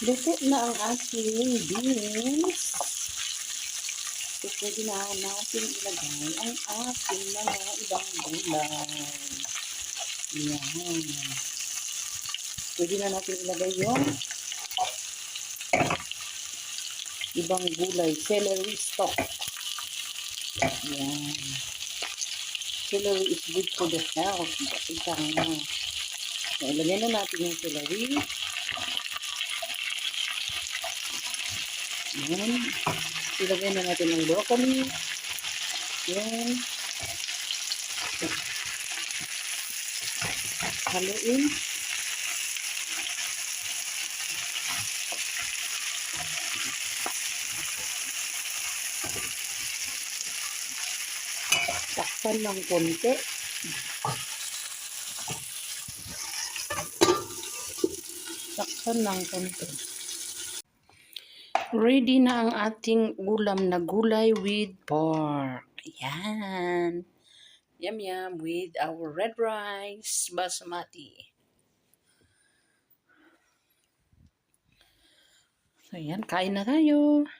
Luto na ang aking beans. So, pwede na natin ilagay ang ating mga ibang gulay. Yan. Pwede na natin ilagay yung ibang gulay. Celery stalk. Yan. Celery is good for the health. Ika nga. So, ilagay na natin yung celery. Yan. Ilagay na natin ang broccoli. Yan. Haluin. Takpan ng konti. Takpan ng konti. Ready na ang ating ulam na gulay with pork. Yan. Yum yum with our red rice basmati. So yan, kain na tayo.